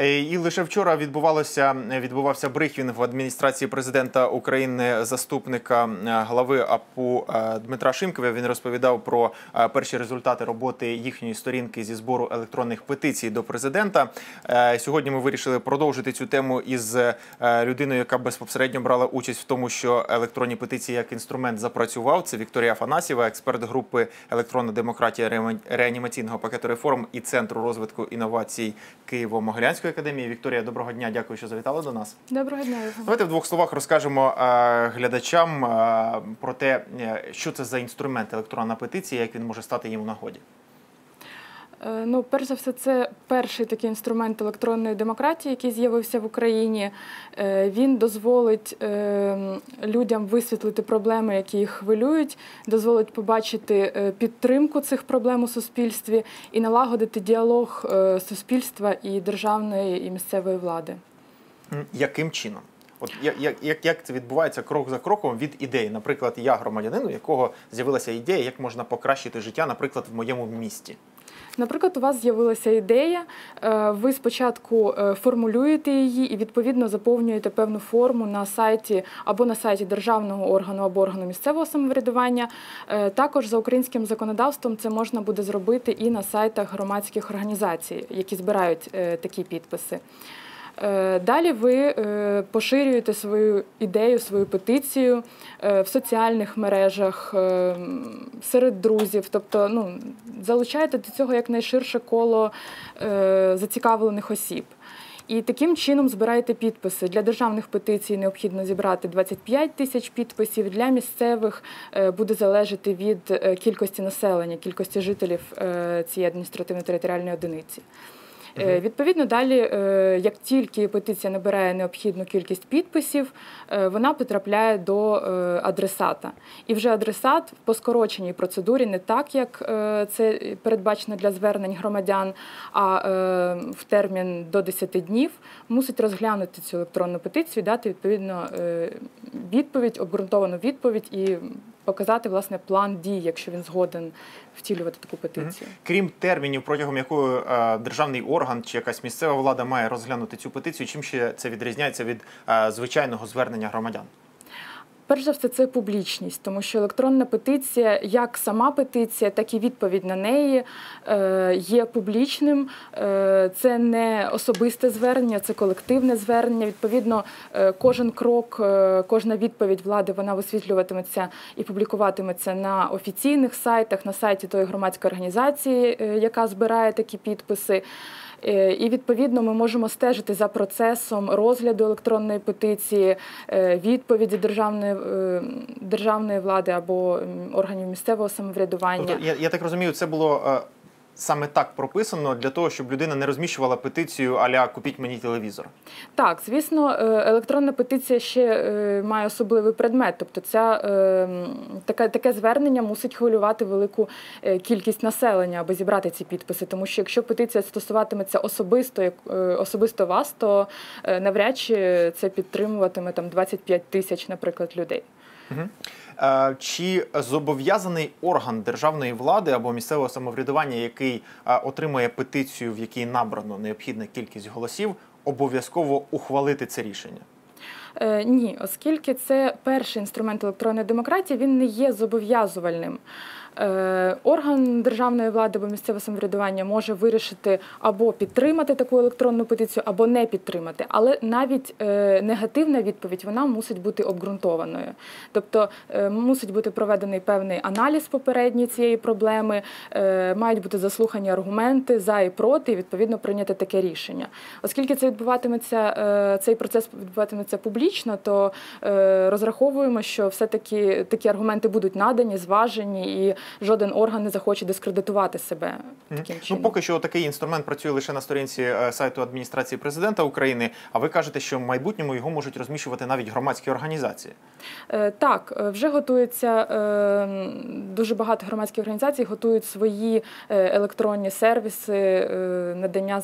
Е, І лише вчора відбувалося відбувався брифінг в адміністрації президента України заступника е, глави АПУ е, Дмитра Шимкова. Він розповідав про е, перші результати роботи їхньої сторінки зі збору електронних петицій до президента. Е, Сьогодні ми вирішили продовжити цю тему із е, людиною, яка безпосередньо брала участь в тому, що електронні петиції як інструмент запрацював. Це Вікторія Афанасьєва, експерт групи електронна демократія реані- реанімаційного пакету реформ і центру розвитку інновацій Києво-Могилянської академії. Вікторія, доброго дня. Дякую, що завітали до нас. Доброго дня. Давайте в двох словах розкажемо е, глядачам е, про те, е, що це за інструмент електронна петиція, як він може стати їм у нагоді. Е, Ну, перш за все, це перший такий інструмент електронної демократії, який з'явився в Україні. Е, Він дозволить е, людям висвітлити проблеми, які їх хвилюють, дозволить побачити підтримку цих проблем у суспільстві і налагодити діалог суспільства і державної і місцевої влади. Яким чином? От як, як, як це відбувається крок за кроком від ідеї? Наприклад, я громадянин, у якого з'явилася ідея, як можна покращити життя, наприклад, в моєму місті. Наприклад, у вас з'явилася ідея, е, ви спочатку е, формулюєте її і відповідно заповнюєте певну форму на сайті або на сайті державного органу або органу місцевого самоврядування. Е, Також за українським законодавством це можна буде зробити і на сайтах громадських організацій, які збирають такі підписи. Е, Далі ви е, поширюєте свою ідею, свою петицію е, в соціальних мережах, серед друзів, тобто ну, залучаєте до цього якнайширше коло зацікавлених осіб. І таким чином збираєте підписи. Для державних петицій необхідно зібрати 25 тисяч підписів. Для місцевих буде залежати від кількості населення, кількості жителів цієї адміністративно-територіальної одиниці. Е, Відповідно, далі, е, як тільки петиція набирає необхідну кількість підписів, е, вона потрапляє до е, адресата. І вже адресат по скороченій процедурі, не так, як е, це передбачено для звернень громадян, а е, в термін до 10 днів мусить розглянути цю електронну петицію, і дати відповідно е, відповідь, обґрунтовану відповідь і показати власне план дій, якщо він згоден втілювати таку петицію. Крім термінів, протягом якої е, державний орган чи якась місцева влада має розглянути цю петицію, чим ще це відрізняється від е, звичайного звернення громадян? Перш за все, це публічність, тому що електронна петиція, як сама петиція, так і відповідь на неї е, є публічним. Е, Це не особисте звернення, це колективне звернення. Відповідно, е, кожен крок, кожна відповідь влади вона висвітлюватиметься і публікуватиметься на офіційних сайтах, на сайті тої громадської організації, яка збирає такі підписи. Е, І відповідно ми можемо стежити за процесом розгляду електронної петиції, е, відповіді державної, е, державної влади або органів місцевого самоврядування. Тобто, я, я так розумію, це було саме так прописано для того, щоб людина не розміщувала петицію аля купіть мені телевізор. Так, звісно, е, електронна петиція ще е, має особливий предмет. Тобто, ця е, таке, таке звернення мусить хвилювати велику кількість населення, аби зібрати ці підписи. Тому що якщо петиція стосуватиметься особисто особисто вас, то навряд чи це підтримуватиме там 25 тисяч, наприклад, людей. Е, Чи зобов'язаний орган державної влади або місцевого самоврядування, який е, отримує петицію, в якій набрано необхідна кількість голосів, обов'язково ухвалити це рішення? Е, Ні, оскільки це перший інструмент електронної демократії, він не є зобов'язувальним. Е, Орган державної влади або місцеве самоврядування може вирішити або підтримати таку електронну петицію, або не підтримати. Але навіть е, негативна відповідь вона мусить бути обґрунтованою. Тобто е, мусить бути проведений певний аналіз попередньої цієї проблеми, мають бути заслухані аргументи за і проти, і відповідно прийняти таке рішення. Оскільки це відбуватиметься, цей процес відбуватиметься публічно, то розраховуємо, що все-таки такі аргументи будуть надані, зважені, і жоден орган не захоче дискредитувати себе таким Ну, поки що такий інструмент працює лише на сторінці е, сайту адміністрації президента України. А ви кажете, що в майбутньому його можуть розміщувати навіть громадські організації. Е, Так, е, вже готується дуже багато громадських організацій готують свої електронні сервіси надання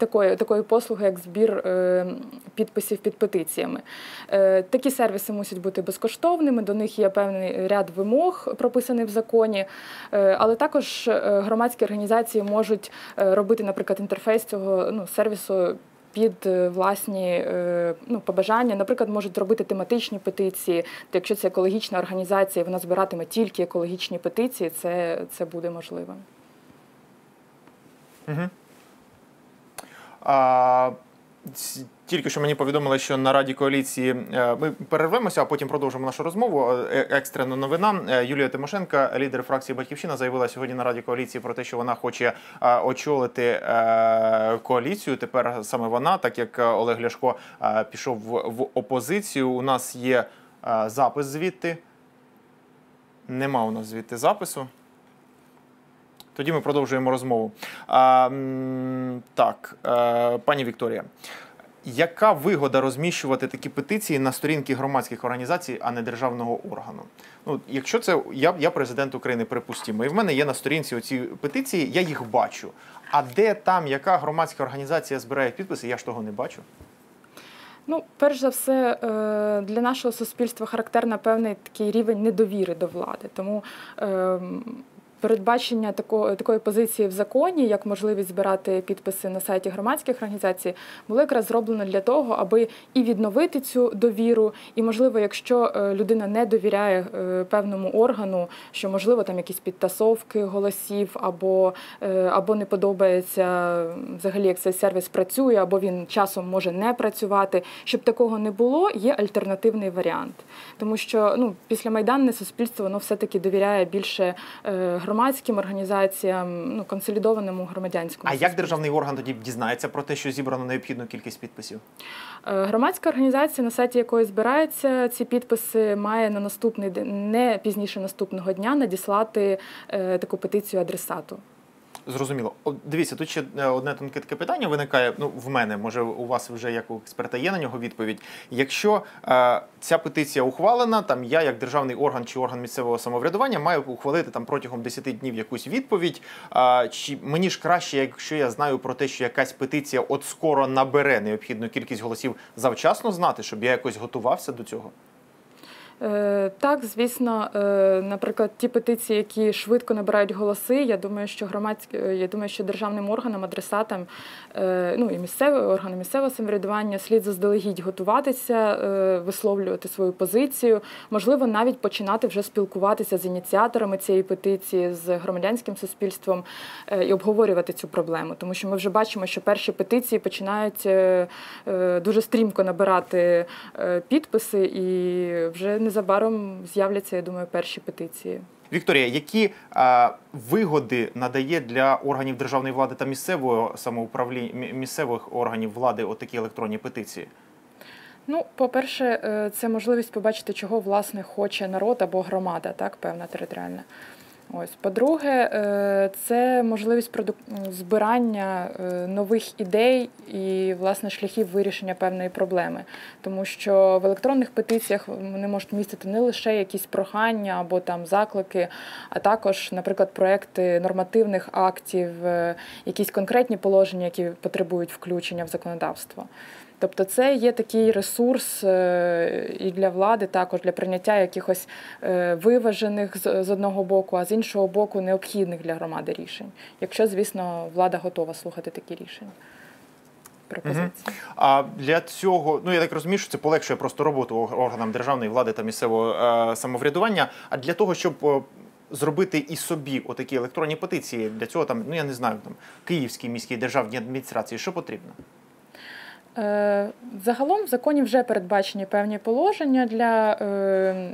такої, такої послуги, як збір е, підписів під петиціями. Е, Такі сервіси мусять бути безкоштовними, до них є певний ряд вимог, прописаний в законі, Е, але також громадські організації можуть робити, наприклад, інтерфейс цього ну, сервісу. Під власні ну, побажання, наприклад, можуть робити тематичні петиції. Якщо це екологічна організація, вона збиратиме тільки екологічні петиції, це, це буде можливо. Угу. Тільки що мені повідомили, що на Раді коаліції е, ми перервемося, а потім продовжимо нашу розмову. Е, Екстрена новина. Е, Юлія Тимошенко, лідер фракції Батьківщина, заявила сьогодні на Раді коаліції про те, що вона хоче очолити коаліцію. Тепер саме вона, так як Олег Ляшко пішов в, опозицію. У нас є запис звідти. Нема у нас звідти запису. Тоді ми продовжуємо розмову. А, так, е, пані Вікторія, яка вигода розміщувати такі петиції на сторінки громадських організацій, а не державного органу? Ну, якщо це я, я президент України, припустімо, і в мене є на сторінці оці петиції, я їх бачу. А де там яка громадська організація збирає підписи, я ж того не бачу. Ну, перш за все, е, для нашого суспільства характерна певний такий рівень недовіри до влади. Тому ем, передбачення такої, такої позиції в законі, як можливість збирати підписи на сайті громадських організацій, було якраз зроблено для того, аби і відновити цю довіру, і можливо, якщо е, людина не довіряє е, певному органу, що можливо там якісь підтасовки голосів, або, е, або не подобається взагалі, як цей сервіс працює, або він часом може не працювати. Щоб такого не було, є альтернативний варіант, тому що ну після майданне суспільство воно все таки довіряє більше е, громадським організаціям, ну консолідованому громадянському. А як державний орган тоді дізнається про те, що зібрано необхідну кількість підписів? Е, Громадська організація, на сайті якої збирається ці підписи, має на наступний день, не пізніше наступного дня, надіслати е, таку петицію адресату. Зрозуміло. О, Дивіться, тут ще е, одне тонке таке питання виникає. Ну, в мене, може, у вас вже як у експерта є на нього відповідь. Якщо е, ця петиція ухвалена, там я, як державний орган чи орган місцевого самоврядування, маю ухвалити там протягом 10 днів якусь відповідь. Е, чи мені ж краще, якщо я знаю про те, що якась петиція от скоро набере необхідну кількість голосів, завчасно знати, щоб я якось готувався до цього? Е, Так, звісно, е, наприклад, ті петиції, які швидко набирають голоси, я думаю, що громадські, е, я думаю, що державним органам, адресатам, ну і місцеві органи місцевого самоврядування слід заздалегідь готуватися, висловлювати свою позицію, можливо, навіть починати вже спілкуватися з ініціаторами цієї петиції, з громадянським суспільством і обговорювати цю проблему, тому що ми вже бачимо, що перші петиції починають дуже стрімко набирати підписи, і вже незабаром з'являться, я думаю, перші петиції. Вікторія, які е, вигоди надає для органів державної влади та місцевого самоуправління місцевих органів влади отакі електронні петиції? Ну, по-перше, е, це можливість побачити, чого власне хоче народ або громада, так, певна територіальна. Ось, по-друге, е, це можливість збирання е, нових ідей і власне шляхів вирішення певної проблеми, тому що в електронних петиціях вони можуть містити не лише якісь прохання або там заклики, а також, наприклад, проекти нормативних актів, е, якісь конкретні положення, які потребують включення в законодавство. Тобто це є такий ресурс е, і для влади, також для прийняття якихось е, виважених з одного боку, а з іншого боку, необхідних для громади рішень, якщо, звісно, влада готова слухати такі рішення. Пропозиції. А для цього, ну я так розумію, що це полегшує просто роботу органам державної влади та місцевого е, самоврядування. А для того, щоб е, зробити і собі отакі електронні петиції, для цього там, ну я не знаю, там Київській міській державній адміністрації, що потрібно? Е, Загалом в законі вже передбачені певні положення для, е,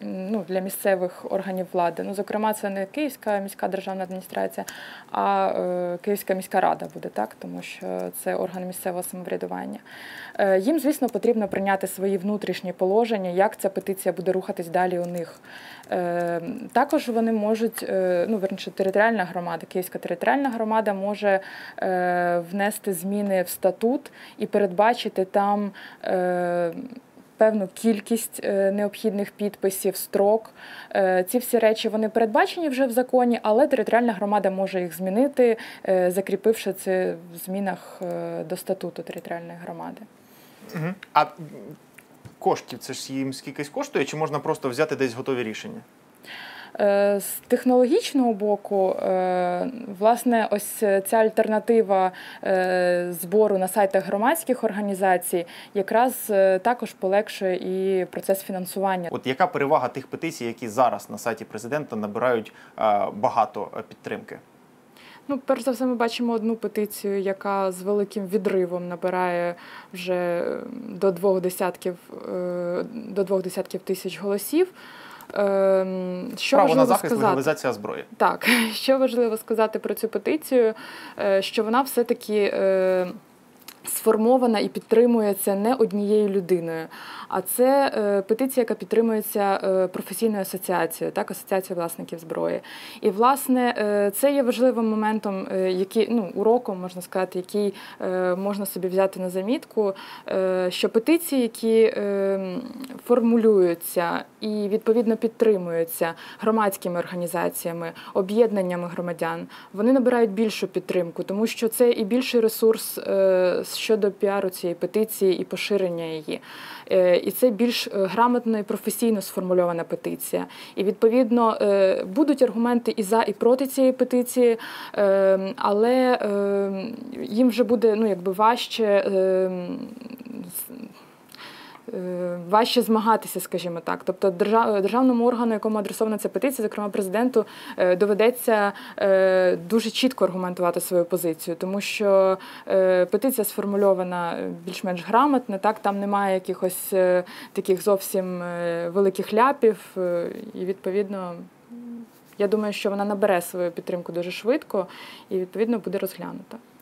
ну, для місцевих органів влади. Ну, зокрема, це не Київська міська державна адміністрація, а е, Київська міська рада буде так, тому що це орган місцевого самоврядування. Е, Їм, звісно, потрібно прийняти свої внутрішні положення, як ця петиція буде рухатись далі у них. Е, Також вони можуть, ну верніше, територіальна громада, Київська територіальна громада може внести зміни в статут і передбачити там. Певну кількість е, необхідних підписів, строк. Е, Ці всі речі вони передбачені вже в законі, але територіальна громада може їх змінити, е, закріпивши це в змінах до статуту територіальної громади. А коштів це ж їм скількись коштує, чи можна просто взяти десь готові рішення? Е, З технологічного боку, е, власне, ось ця альтернатива е, збору на сайтах громадських організацій якраз також полегшує і процес фінансування. От яка перевага тих петицій, які зараз на сайті президента набирають багато підтримки? Ну, перш за все, ми бачимо одну петицію, яка з великим відривом набирає вже до двох десятків до двох десятків тисяч голосів. Ем, Що Право на важливо захист, сказати? легалізація зброї. Так, що важливо сказати про цю петицію, е, що вона все-таки е, сформована і підтримується не однією людиною, а це е, петиція, яка підтримується е, професійною асоціацією, так, асоціацією власників зброї. І, власне, е, це є важливим моментом, е, який, ну, уроком, можна сказати, який е, можна собі взяти на замітку, е, що петиції, які е, формулюються і відповідно підтримуються громадськими організаціями, об'єднаннями громадян, вони набирають більшу підтримку, тому що це і більший ресурс е, щодо піару цієї петиції і поширення її. Е, І це більш е, грамотно і професійно сформульована петиція. І відповідно е, будуть аргументи і за, і проти цієї петиції, але їм вже буде ну, якби важче. Е, Важче змагатися, скажімо так. Тобто держав- державному органу, якому адресована ця петиція, зокрема президенту, е, доведеться е, дуже чітко аргументувати свою позицію, тому що петиція сформульована більш-менш грамотно, так там немає якихось таких зовсім великих ляпів, і відповідно. Я думаю, що вона набере свою підтримку дуже швидко і відповідно буде розглянута.